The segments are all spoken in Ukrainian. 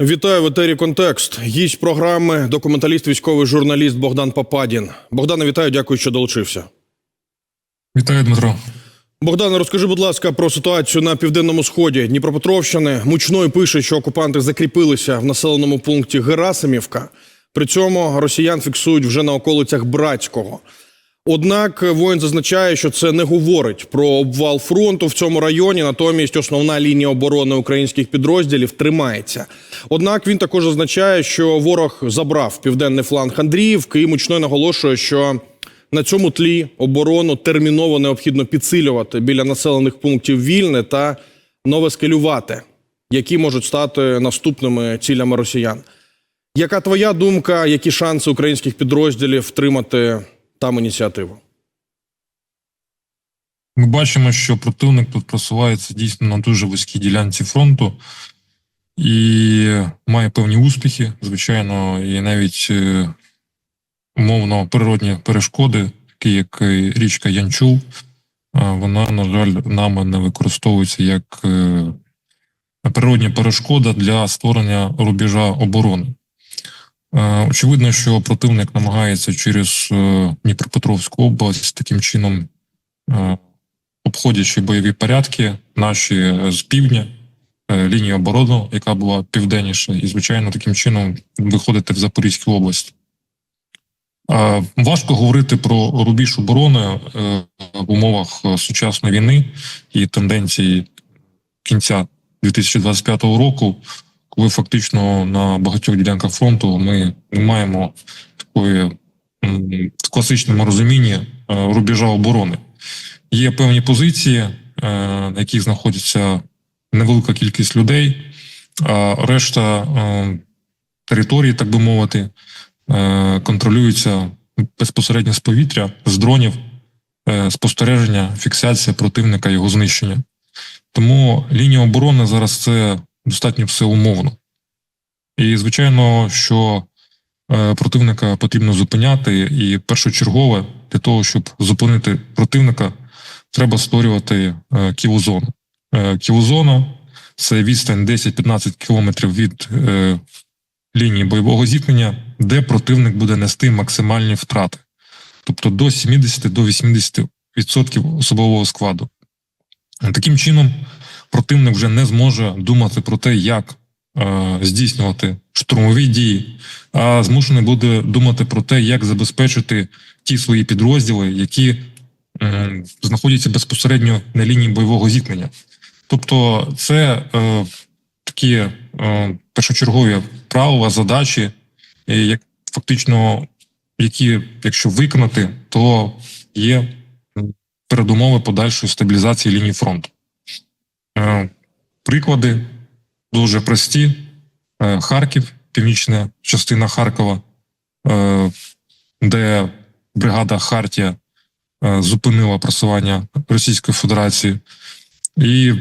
Вітаю в етері Контекст. Гість програми документаліст, військовий журналіст Богдан Пападін. Богдане, вітаю, дякую, що долучився. Вітаю, Дмитро. Богдане, розкажи, будь ласка, про ситуацію на південному сході Дніпропетровщини. Мучной пише, що окупанти закріпилися в населеному пункті Герасимівка. При цьому росіян фіксують вже на околицях Братського. Однак воїн зазначає, що це не говорить про обвал фронту в цьому районі. Натомість основна лінія оборони українських підрозділів тримається. Однак він також зазначає, що ворог забрав південний фланг Андріївки і мучной наголошує, що на цьому тлі оборону терміново необхідно підсилювати біля населених пунктів Вільне та Новоскелювати, які можуть стати наступними цілями росіян. Яка твоя думка, які шанси українських підрозділів втримати там ініціативу? Ми бачимо, що противник тут просувається дійсно на дуже вузькій ділянці фронту і має певні успіхи, звичайно, і навіть е, умовно природні перешкоди, такі як е, річка Янчул, е, вона, на жаль, нами не використовується як природня перешкода для створення рубежа оборони. Е, Очевидно, що противник намагається через е, Дніпропетровську область таким чином, е, обходячи бойові порядки, наші з півдня, лінію оборони, яка була південніша, і, звичайно, таким чином виходити в Запорізьку область. Важко говорити про рубіж оборони в умовах сучасної війни і тенденції кінця 2025 року, коли фактично на багатьох ділянках фронту ми не маємо такої в класичному розумінні е, рубежа оборони. Є певні позиції, е, на яких знаходиться невелика кількість людей, а решта е, території, так би мовити, контролюються безпосередньо з повітря, з дронів, спостереження, фіксація противника, його знищення. Тому лінія оборони зараз це достатньо все умовно. І, звичайно, що е, противника потрібно зупиняти, і першочергове для того, щоб зупинити противника, треба створювати е, кілозону. Е, кілозона це відстань 10-15 кілометрів від лінії бойового зіткнення, де противник буде нести максимальні втрати, тобто до 70 до 80% особового складу. Таким чином, противник вже не зможе думати про те, як здійснювати штурмові дії, а змушений буде думати про те, як забезпечити ті свої підрозділи, які е, знаходяться безпосередньо на лінії бойового зіткнення. Тобто, це е, такі е, першочергові правила, задачі, е, як фактично, які, якщо виконати, то є передумови подальшої стабілізації лінії фронту. Е, Приклади дуже прості. Е, Харків, північна частина Харкова, е, де бригада Хартія е, зупинила просування Російської Федерації. І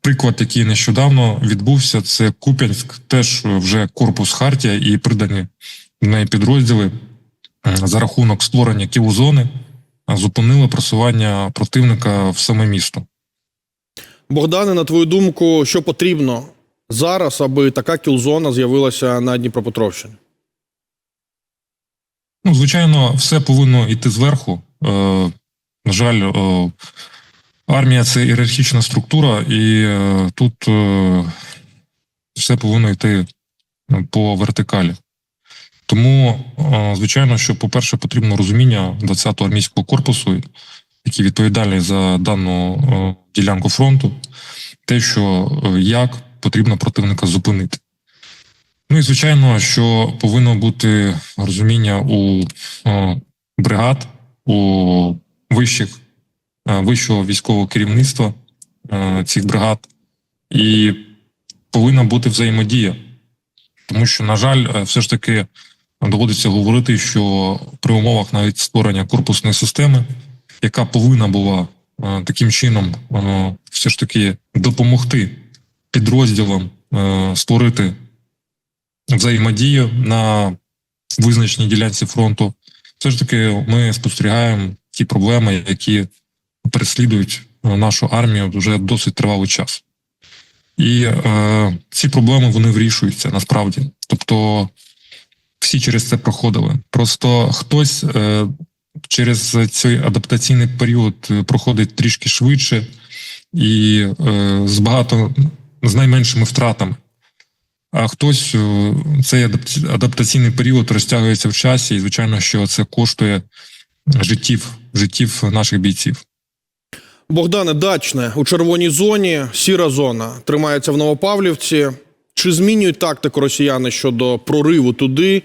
приклад, який нещодавно відбувся, це Куп'янськ, теж вже корпус Хартія і придані в неї підрозділи за рахунок створення кілозони зупинили просування противника в саме місто. Богдане, на твою думку, що потрібно зараз, аби така кілзона з'явилася на Дніпропетровщині? Ну, звичайно, все повинно йти зверху. Е, на жаль, е, армія це ієрархічна структура, і е, тут е, все повинно йти е, по вертикалі. Тому, е, звичайно, що, по-перше, потрібно розуміння 20-го армійського корпусу, який відповідальний за дану е, ділянку фронту, те, що е, як потрібно противника зупинити. Ну і звичайно, що повинно бути розуміння у е, бригад, у вищих, вищого військового керівництва цих бригад, і повинна бути взаємодія. Тому що, на жаль, все ж таки доводиться говорити, що при умовах навіть створення корпусної системи, яка повинна була е, таким чином е, все ж таки допомогти підрозділам е, створити взаємодію на визначеній ділянці фронту, все ж таки ми спостерігаємо ті проблеми, які переслідують нашу армію вже досить тривалий час. І е, ці проблеми вони вирішуються насправді. Тобто всі через це проходили. Просто хтось через цей адаптаційний період е, проходить трішки швидше і е, з багато з найменшими втратами. А хтось е, цей адапт- адаптаційний період розтягується в часі, і звичайно, що це коштує життів, життів наших бійців. Богдане Дачне у червоній зоні, сіра зона тримається в Новопавлівці. Чи змінюють тактику росіяни щодо прориву туди?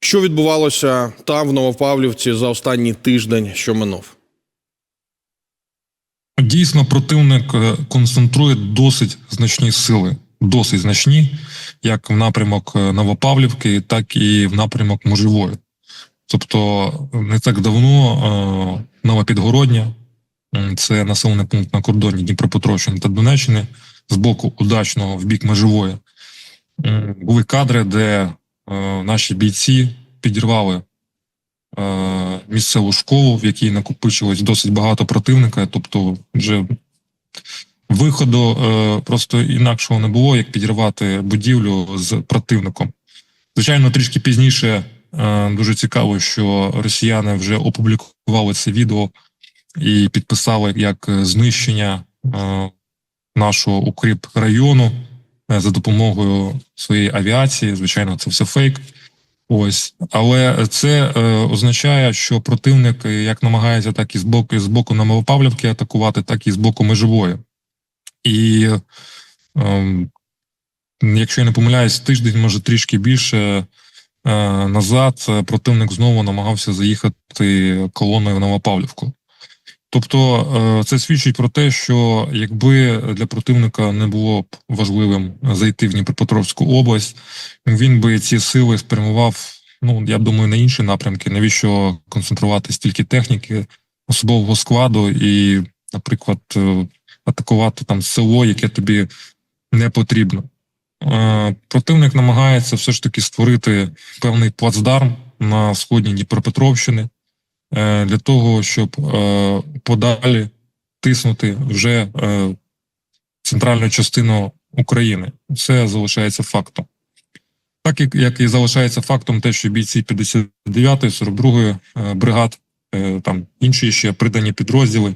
Що відбувалося там в Новопавлівці за останній тиждень, що минув? Дійсно, противник е, концентрує досить значні сили, досить значні, як в напрямок е, Новопавлівки, так і в напрямок Можливої. Тобто, не так давно е, Новопідгородня, це населений пункт на кордоні Дніпропетровщини та Донеччини, з боку удачного в бік Межової. М, Були кадри, де е, наші бійці підірвали е, місцеву школу, в якій накопичилось досить багато противника. Тобто, вже виходу е, просто інакшого не було, як підірвати будівлю з противником. Звичайно, трішки пізніше е, дуже цікаво, що росіяни вже опублікували це відео і підписали як знищення е, нашого укріп району е, за допомогою своєї авіації. Звичайно, це все фейк. Ось, але це е, означає, що противник е, як намагається так і з боку, з боку Новопавлівки атакувати, так і з боку межової. І ем, якщо я не помиляюсь, тиждень, може трішки більше е, назад е, противник знову намагався заїхати колоною в Новопавлівку. Тобто е, це свідчить про те, що якби для противника не було б важливим зайти в Дніпропетровську область, він би ці сили спрямував, ну я думаю, на інші напрямки. Навіщо концентрувати стільки техніки, особового складу і, наприклад, е, атакувати там село, яке тобі не потрібно. Е, Противник намагається все ж таки створити певний плацдарм на сході Дніпропетровщини для того, щоб е, подалі тиснути вже е, центральну частину України. Це залишається фактом. Так як, і залишається фактом те, що бійці 59-ї, 42-ї е, бригад, е, там інші ще придані підрозділи,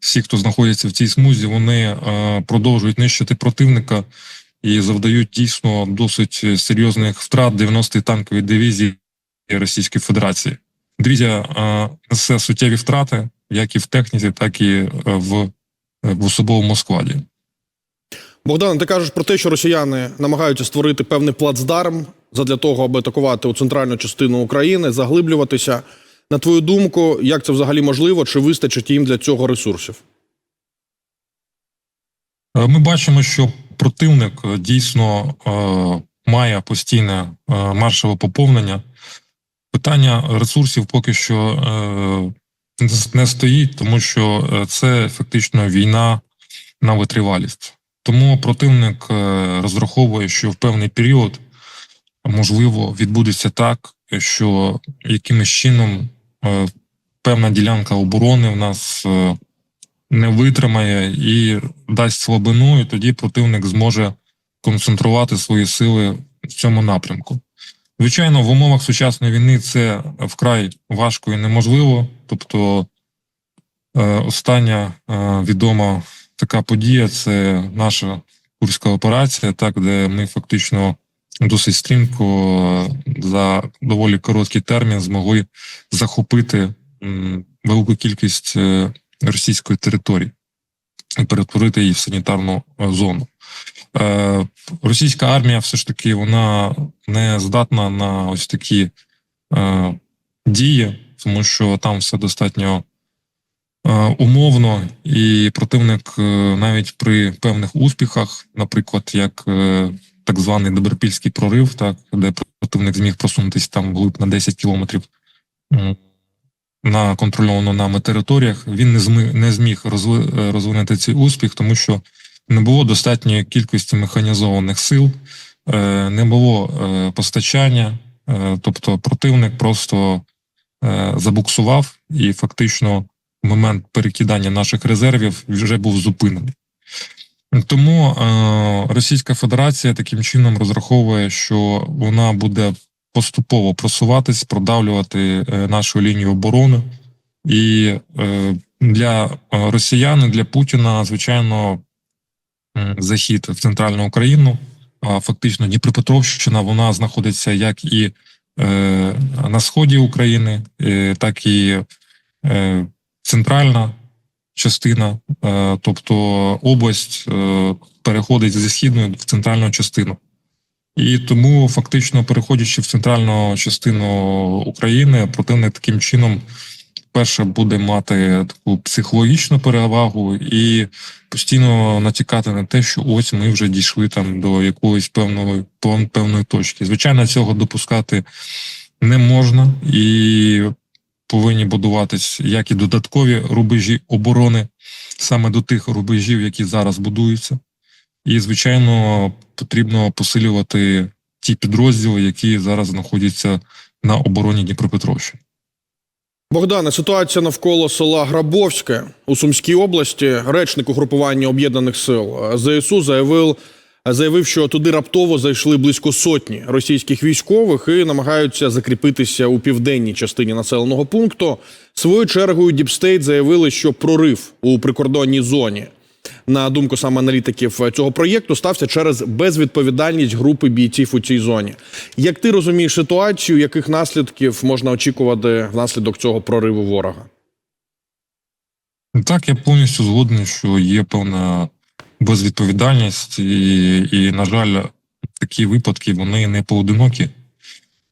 всі, хто знаходиться в цій смузі, вони е, продовжують нищити противника і завдають дійсно досить серйозних втрат 90-ї танкової дивізії Російської Федерації. Дивізія е, несе суттєві втрати, як і в техніці, так і е, в, в особовому складі. Богдан, ти кажеш про те, що росіяни намагаються створити певний плацдарм задля того, аби атакувати у центральну частину України, заглиблюватися. На твою думку, як це взагалі можливо? Чи вистачить їм для цього ресурсів? Е, Ми бачимо, що противник е, дійсно е, має постійне е, маршове поповнення. Питання ресурсів поки що е, не- стоїть, тому що е, це фактично війна на витривалість. Тому противник е, розраховує, що в певний період можливо відбудеться так, що якимось чином певна ділянка оборони в нас не витримає і дасть слабину, і тоді противник зможе концентрувати свої сили в цьому напрямку. Звичайно, в умовах сучасної війни це вкрай важко і неможливо. Тобто, е, остання е, відома така подія це наша курська операція, так де ми фактично досить стрімко е, за доволі короткий термін змогли захопити велику кількість російської території і перетворити її в санітарну зону. Е, Російська армія все ж таки вона не здатна на ось такі е, дії, тому що там все достатньо е, умовно, і противник навіть при певних успіхах, наприклад, як так званий Добропільський прорив, так де противник зміг просунутися там вглиб на 10 кілометрів на контрольовано нами територіях, він не зміг, не зміг розви, розвинути цей успіх, тому що не було достатньої кількості механізованих сил, е, не було е, постачання, е, тобто противник просто забуксував і фактично момент перекидання наших резервів вже був зупинений. Тому Російська Федерація таким чином розраховує, що вона буде поступово просуватись, продавлювати нашу лінію оборони. І для росіян, для Путіна, звичайно, захід в центральну Україну, фактично Дніпропетровщина, вона знаходиться як і е, на сході України, е, так і е, центральна частина, е, тобто область е, переходить зі східної в центральну частину. І тому, фактично, переходячи в центральну частину України, противник таким чином перше буде мати таку психологічну перевагу і постійно натякати на те, що ось ми вже дійшли там до якоїсь певної певної точки. Звичайно, цього допускати не можна і повинні будуватись як і додаткові рубежі оборони саме до тих рубежів, які зараз будуються. І, звичайно, потрібно посилювати ті підрозділи, які зараз знаходяться на обороні Дніпропетровщини. Богдане, ситуація навколо села Грабовське у Сумській області. Речник угрупування об'єднаних сил е, ЗСУ заявив, заявив, що туди раптово зайшли близько сотні російських військових і намагаються закріпитися у південній частині населеного пункту. Своєю чергою Діпстейт заявили, що прорив у прикордонній зоні. На думку саме аналітиків цього проєкту, стався через безвідповідальність групи бійців у цій зоні. Як ти розумієш ситуацію, яких наслідків можна очікувати внаслідок цього прориву ворога? Так, я повністю згоден, що є певна безвідповідальність, і, і на жаль, такі випадки вони не поодинокі.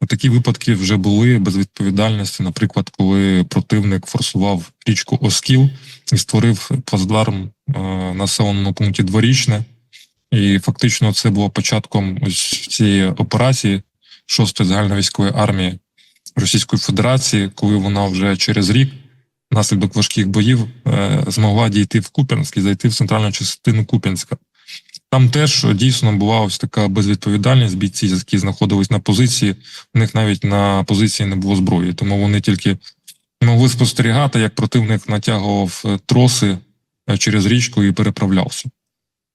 Такі випадки вже були безвідповідальності, наприклад, коли противник форсував річку Оскіл і створив плацдарм е, населеному пункті дворічне. І фактично це було початком ось цієї операції 6-ї загальновійськової армії Російської Федерації, коли вона вже через рік внаслідок важких боїв е, змогла дійти в Куп'янськ і зайти в центральну частину Куп'янська. Там теж дійсно була ось така безвідповідальність бійці, які знаходились на позиції. У них навіть на позиції не було зброї, тому вони тільки могли спостерігати, як противник натягував е, троси е, через річку і переправлявся.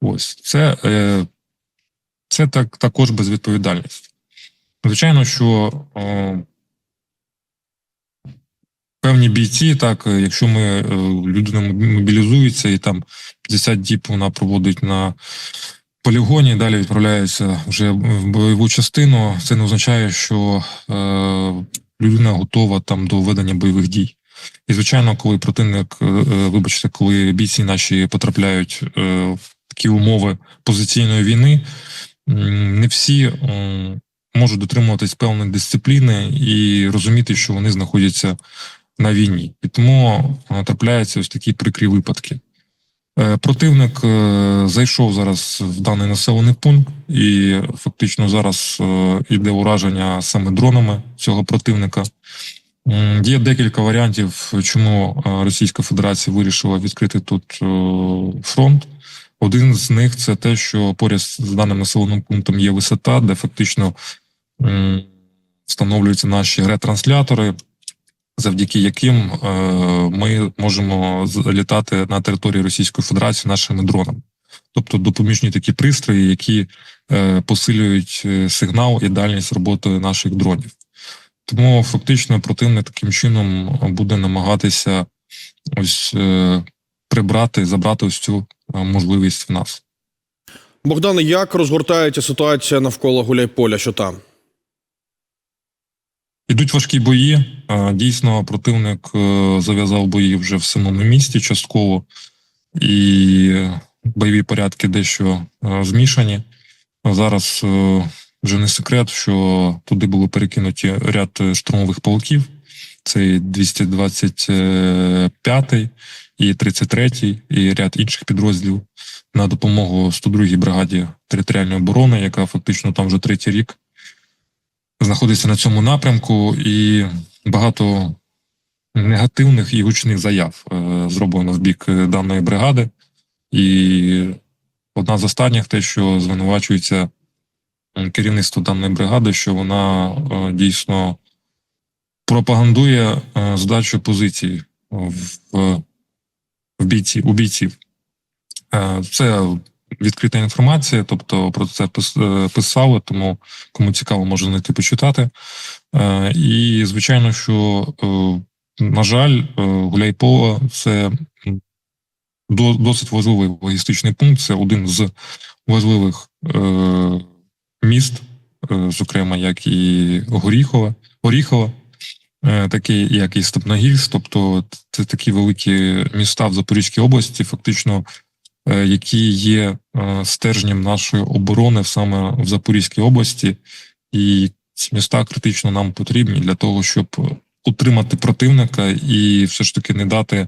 Ось це, е, це так, також безвідповідальність. Звичайно, що певні бійці, так, е, якщо ми е, людина мобілізується і там 50 діб вона проводить на полігоні, далі відправляється вже в бойову частину, це не означає, що е, людина готова там до ведення бойових дій. І, звичайно, коли противник, е, е, вибачте, коли бійці наші потрапляють е, в такі умови позиційної війни, не всі м, можуть дотримуватись певної дисципліни і розуміти, що вони знаходяться на війні. І тому е, трапляються ось такі прикрі випадки. Е, Противник е, зайшов зараз в даний населений пункт, і фактично зараз йде ураження саме дронами цього противника. Є декілька варіантів, чому Російська Федерація вирішила відкрити тут фронт. Один з них це те, що поряд з даним населеним пунктом є висота, де фактично встановлюються наші ретранслятори, завдяки яким е, ми можемо залітати на територію Російської Федерації нашими дронами. Тобто допоміжні такі пристрої, які е, посилюють е, сигнал і дальність роботи наших дронів. Тому фактично противник таким чином буде намагатися ось прибрати, забрати ось цю можливість в нас. Богдане, як розгортається ситуація навколо Гуляйполя? Що там? Ідуть важкі бої. Е, Дійсно, противник е, зав'язав бої вже в самому місті частково, і бойові порядки дещо е, змішані. Зараз вже не секрет, що туди були перекинуті ряд штурмових полків. Це і 225 і 33 і ряд інших підрозділів на допомогу 102-й бригаді територіальної оборони, яка фактично там вже третій рік знаходиться на цьому напрямку, і багато негативних і гучних заяв е, зроблено в бік е, даної бригади. І одна з останніх те, що звинувачується керівництво даної бригади, що вона е, дійсно пропагандує здачу позицій в, в бійці, у бійців. Це відкрита інформація, тобто про це е, писали, тому кому цікаво, може знайти почитати. Е, І звичайно, що, е, на жаль, Гуляйполе це досить важливий логістичний пункт. Це один з важливих міст, зокрема, як і Горіхове, Оріхове, е, такі як і Степногірськ, тобто це такі великі міста в Запорізькій області, фактично, які є е, стержнем нашої оборони саме в Запорізькій області, і ці міста критично нам потрібні для того, щоб утримати противника і все ж таки не дати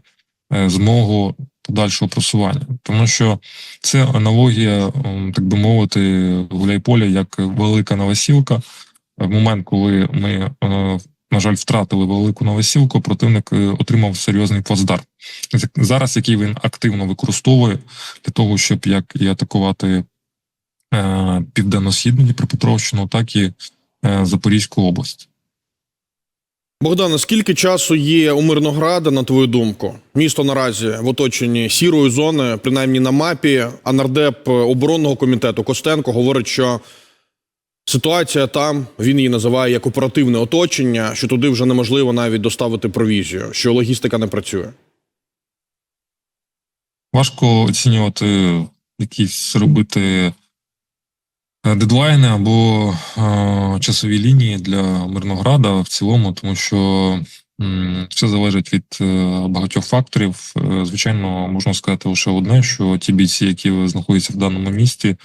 е, змогу подальшого просування, тому що це аналогія, так би мовити, гуляйполя як велика новосілка. В момент, коли ми, е, на жаль, втратили велику новосілку, противник е, отримав серйозний плацдарм. Зараз, який він активно використовує для того, щоб як і атакувати е, південно-східну Дніпропетровщину, так і е, Запорізьку область. Богдане, скільки часу є у Мирнограда, на твою думку? Місто наразі в оточенні сірої зони, принаймні на мапі. А нардеп оборонного комітету Костенко говорить, що ситуація там він її називає як оперативне оточення, що туди вже неможливо навіть доставити провізію, що логістика не працює. Важко оцінювати якісь робити е, дедлайни або е, часові лінії для Мирнограда в цілому, тому що м, все залежить від е, багатьох факторів. Е, Звичайно, можна сказати лише одне: що ті бійці, які знаходяться в даному місті,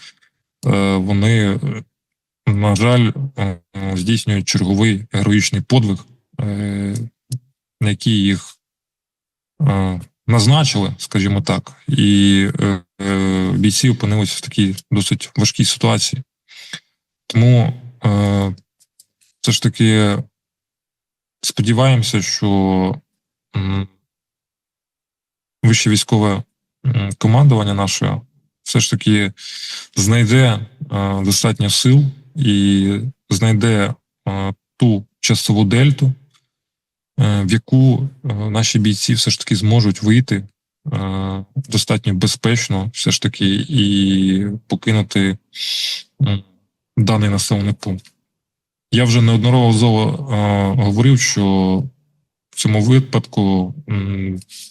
е, вони, на жаль, е, здійснюють черговий героїчний подвиг, е, на який їх е, назначили, скажімо так, і бійці опинилися в такій досить важкій ситуації. Тому все ж таки сподіваємося, що вище військове командування наше все ж таки знайде достатньо сил і знайде е, ту часову дельту, е, в яку е, наші бійці все ж таки зможуть вийти достатньо безпечно, все ж таки, і покинути даний населений пункт. Я вже неодноразово говорив, що в цьому випадку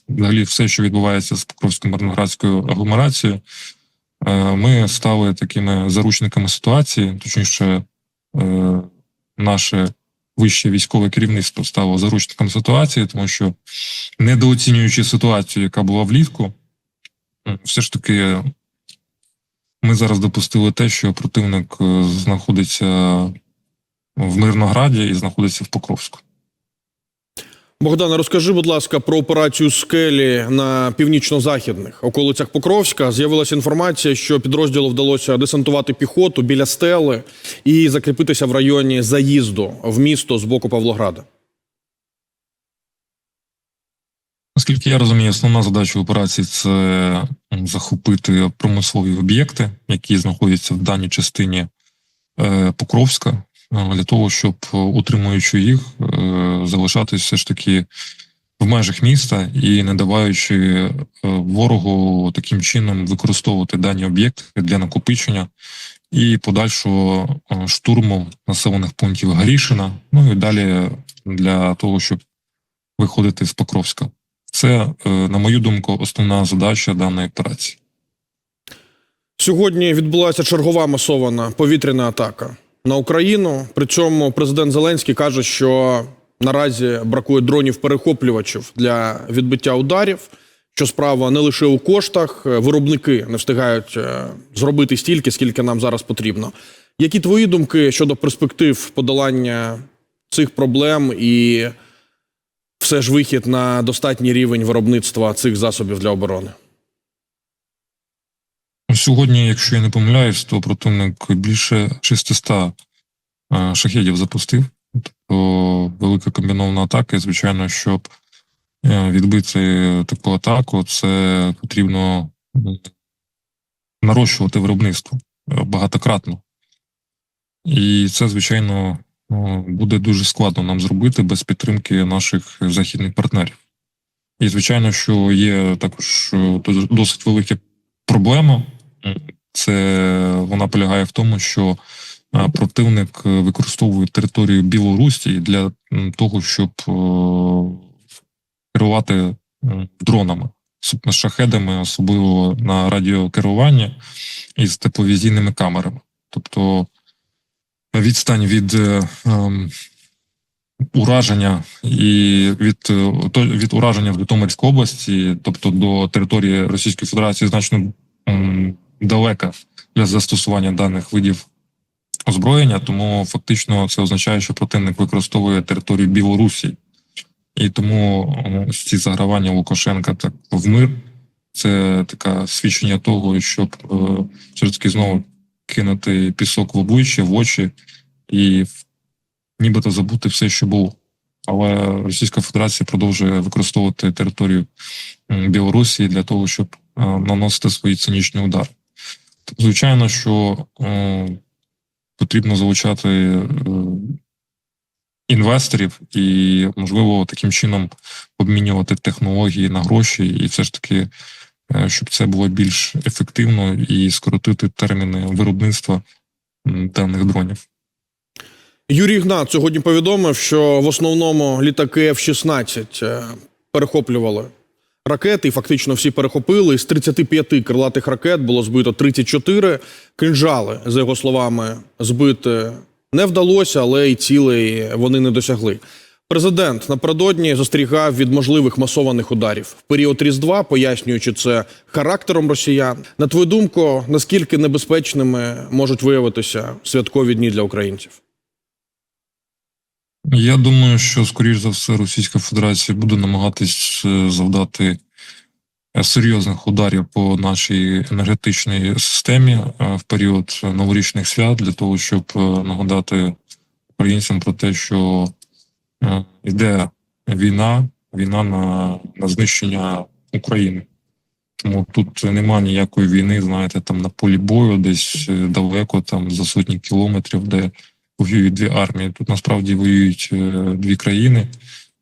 взагалі все, що відбувається з Покровсько-Марноградською агломерацією, е, ми стали такими заручниками ситуації, точніше, е, наше вище військове керівництво стало заручником ситуації, тому що недооцінюючи ситуацію, яка була влітку, все ж таки ми зараз допустили те, що противник е, знаходиться в Мирнограді і знаходиться в Покровську. Богдане, розкажи, будь ласка, про операцію скелі на північно-західних околицях Покровська. З'явилася інформація, що підрозділу вдалося десантувати піхоту біля стели і закріпитися в районі заїзду в місто з боку Павлограда. Наскільки я розумію, основна задача операції це захопити промислові об'єкти, які знаходяться в даній частині е, Покровська, для того, щоб, е, утримуючи їх, е, залишатись все ж таки в межах міста і не даваючи е, ворогу таким чином використовувати дані об'єкти для накопичення і подальшого е, штурму населених пунктів Гарішина, ну і далі для того, щоб виходити з Покровська. Це, е, на мою думку, основна задача даної операції. Сьогодні відбулася чергова масована повітряна атака на Україну. При цьому президент Зеленський каже, що наразі бракує дронів-перехоплювачів для відбиття ударів. Що справа не лише у коштах, е, виробники не встигають е, зробити стільки, скільки нам зараз потрібно. Які твої думки щодо перспектив подолання цих проблем і все ж вихід на достатній рівень виробництва цих засобів для оборони? Сьогодні, якщо я не помиляюсь, то противник більше 600 е, шахедів запустив. Тобто велика комбінована атака. І, звичайно, щоб е, відбити таку атаку, це потрібно нарощувати виробництво багатократно. І це, звичайно, е, буде дуже складно нам зробити без підтримки наших західних партнерів. І, звичайно, що є також досить велика проблема. Це вона полягає в тому, що е, противник е, використовує територію Білорусі для того, щоб е, керувати дронами, шахедами, особливо на радіокерування із тепловізійними камерами. Тобто відстань від е, ем, ураження і від, то- від ураження в Житомирській області, тобто до території Російської Федерації, значно далека для застосування даних видів озброєння, тому фактично це означає, що противник використовує територію Білорусі. І тому ці загравання Лукашенка так в мир це таке свідчення того, щоб е, все ж таки знову кинути пісок в обличчя, в очі і нібито забути все, що було. Але Російська Федерація продовжує використовувати територію Білорусі для того, щоб е, наносити свої цинічні удари. Звичайно, що е, потрібно залучати е, інвесторів і, можливо, таким чином обмінювати технології на гроші, і все ж таки, е, щоб це було більш ефективно і скоротити терміни виробництва даних дронів. Юрій Гнат сьогодні повідомив, що в основному літаки F-16 е, перехоплювали ракети, фактично всі перехопили. З 35 крилатих ракет було збито 34. Кинжали, за його словами, збити не вдалося, але й цілей вони не досягли. Президент напередодні застерігав від можливих масованих ударів в період Різдва, пояснюючи це характером росіян. На твою думку, наскільки небезпечними можуть виявитися святкові дні для українців? Я думаю, що скоріш за все Російська Федерація буде намагатись е, завдати е, серйозних ударів по нашій енергетичній системі е, в період новорічних свят для того, щоб нагадати українцям про те, що йде війна, війна на, на знищення України. Тому тут нема ніякої війни, знаєте, там на полі бою, десь далеко, там за сотні кілометрів, де воюють дві армії. Тут насправді воюють е, дві країни,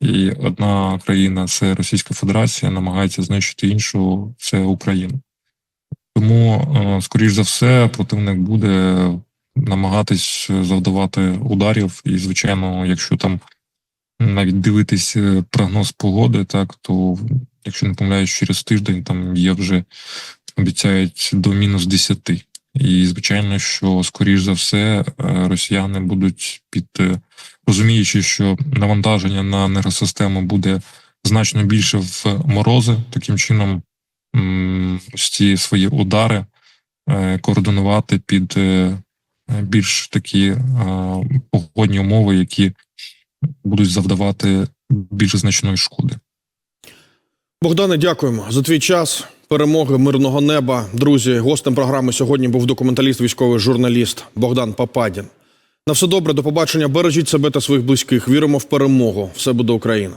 і одна країна це Російська Федерація, намагається знищити іншу це Україна. Тому, е, скоріш за все, противник буде намагатись завдавати ударів, і, звичайно, якщо там навіть дивитись е, прогноз погоди, так то якщо не помиляюсь, через тиждень там є вже обіцяють до мінус 10. І звичайно, що скоріш за все е, росіяни будуть під е, розуміючи, що навантаження на енергосистему буде значно більше в морози, таким чином ось ці свої удари е, координувати під більш такі погодні умови, які будуть завдавати більш значної шкоди. Богдане, дякуємо за твій час. Перемоги мирного неба. Друзі, гостем програми сьогодні був документаліст, військовий журналіст Богдан Пападін. На все добре, до побачення. Бережіть себе та своїх близьких. Віримо в перемогу. Все буде Україна.